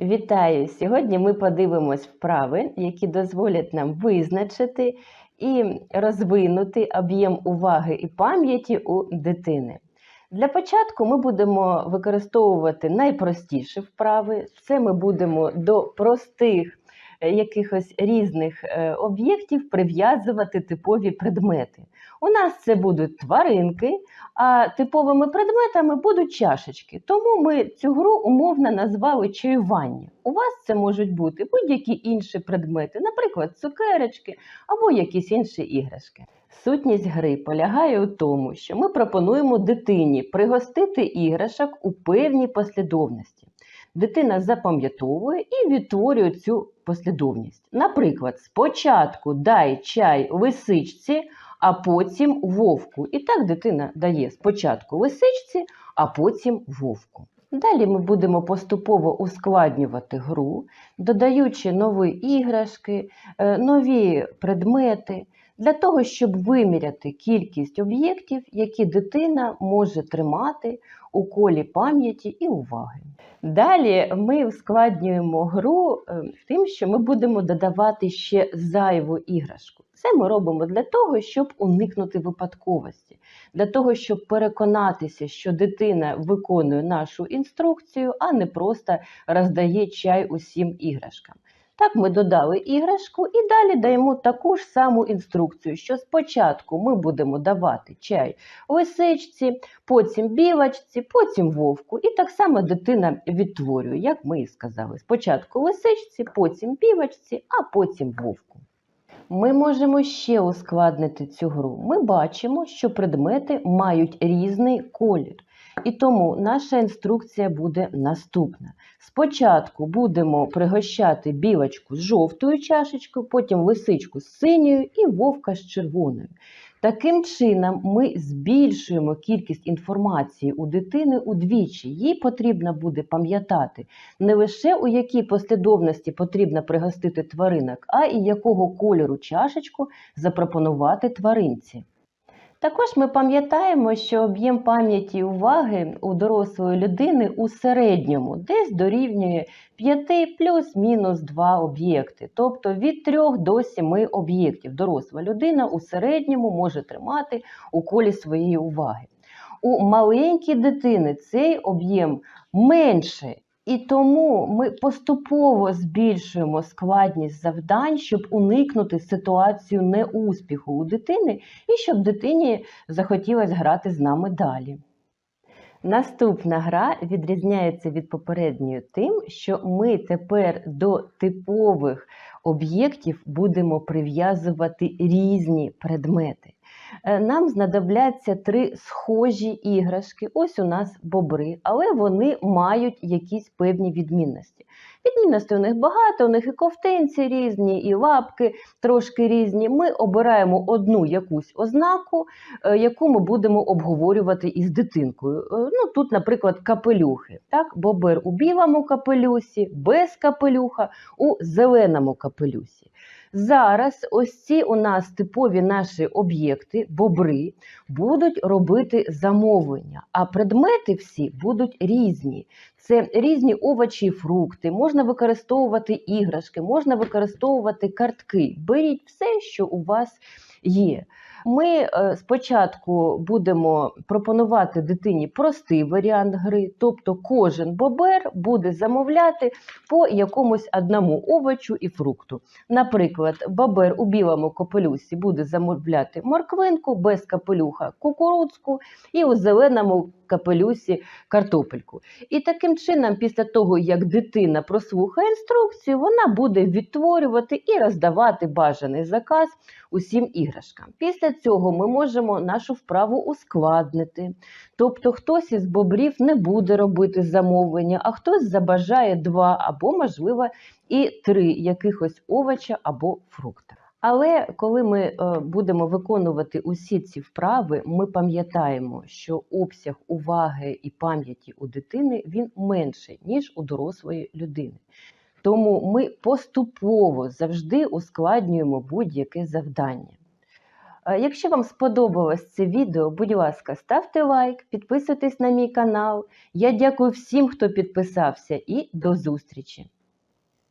Вітаю! Сьогодні ми подивимось вправи, які дозволять нам визначити і розвинути об'єм уваги і пам'яті у дитини. Для початку ми будемо використовувати найпростіші вправи. Це ми будемо до простих е, якихось різних е, об'єктів прив'язувати типові предмети. У нас це будуть тваринки, а типовими предметами будуть чашечки. Тому ми цю гру умовно назвали чаювання. У вас це можуть бути будь-які інші предмети, наприклад, цукерочки або якісь інші іграшки. Сутність гри полягає у тому, що ми пропонуємо дитині пригостити іграшок у певній послідовності. Дитина запам'ятовує і відтворює цю послідовність. Наприклад, спочатку дай чай лисичці, а потім вовку. І так дитина дає спочатку лисичці, а потім вовку. Далі ми будемо поступово ускладнювати гру, додаючи нові іграшки, е, нові предмети, для того, щоб виміряти кількість об'єктів, які дитина може тримати у колі пам'яті і уваги. Далі ми ускладнюємо гру е, тим, що ми будемо додавати ще зайву іграшку. Це ми робимо для того, щоб уникнути випадковості, для того, щоб переконатися, що дитина виконує нашу інструкцію, а не просто роздає чай усім іграшкам. Так, ми додали іграшку і далі даємо таку ж саму інструкцію, що спочатку ми будемо давати чай лисичці, потім білочці, потім вовку. І так само дитина відтворює, як ми і сказали. Спочатку лисичці, потім білочці, а потім вовку. Ми можемо ще ускладнити цю гру. Ми бачимо, що предмети мають різний колір. І тому наша інструкція буде наступна. Спочатку будемо пригощати білочку з жовтою чашечкою, потім лисичку з синьою і вовка з червоною. Таким чином, ми збільшуємо кількість інформації у дитини удвічі. Їй потрібно буде пам'ятати не лише у якій послідовності потрібно пригостити тваринок, а і якого кольору чашечку запропонувати тваринці. Також ми пам'ятаємо, що об'єм пам'яті і уваги у дорослої людини у середньому десь дорівнює 5 плюс-мінус 2 об'єкти, тобто від 3 до 7 об'єктів. Доросла людина у середньому може тримати у колі своєї уваги. У маленькій дитини цей об'єм менше. І тому ми поступово збільшуємо складність завдань, щоб уникнути ситуацію неуспіху у дитини і щоб дитині захотілося грати з нами далі. Наступна гра відрізняється від попередньої тим, що ми тепер до типових об'єктів будемо прив'язувати різні предмети. Е, Нам знадобляться три схожі іграшки. Ось у нас бобри, але вони мають якісь певні відмінності. Відмінностей у них багато, у них і ковтинці різні, і лапки трошки різні. Ми обираємо одну якусь ознаку, е, яку ми будемо обговорювати із дитинкою. Е, Ну, Тут, наприклад, капелюхи. Так? Бобер у білому капелюсі, без капелюха, у зеленому капелюсі. Зараз ось ці у нас типові наші об'єкти, бобри, будуть робити замовлення, а предмети всі будуть різні. Це різні овочі фрукти, можна використовувати іграшки, можна використовувати картки. Беріть все, що у вас є. Ми е, спочатку будемо пропонувати дитині простий варіант гри, тобто кожен бобер буде замовляти по якомусь одному овочу і фрукту. Наприклад, бобер у білому капелюсі буде замовляти морквинку, без капелюха кукурудзку і у зеленому капелюсі картопельку. І таким чином, після того, як дитина прослухає інструкцію, вона буде відтворювати і роздавати бажаний заказ усім іграшкам. Після цього ми можемо нашу вправу ускладнити. Тобто хтось із бобрів не буде робити замовлення, а хтось забажає два або, можливо, і три якихось овоча або фрукта. Але коли ми е, будемо виконувати усі ці вправи, ми пам'ятаємо, що обсяг уваги і пам'яті у дитини він менший, ніж у дорослої людини. Тому ми поступово завжди ускладнюємо будь-яке завдання. Е, Якщо вам сподобалось це відео, будь ласка, ставте лайк, підписуйтесь на мій канал. Я дякую всім, хто підписався, і до зустрічі!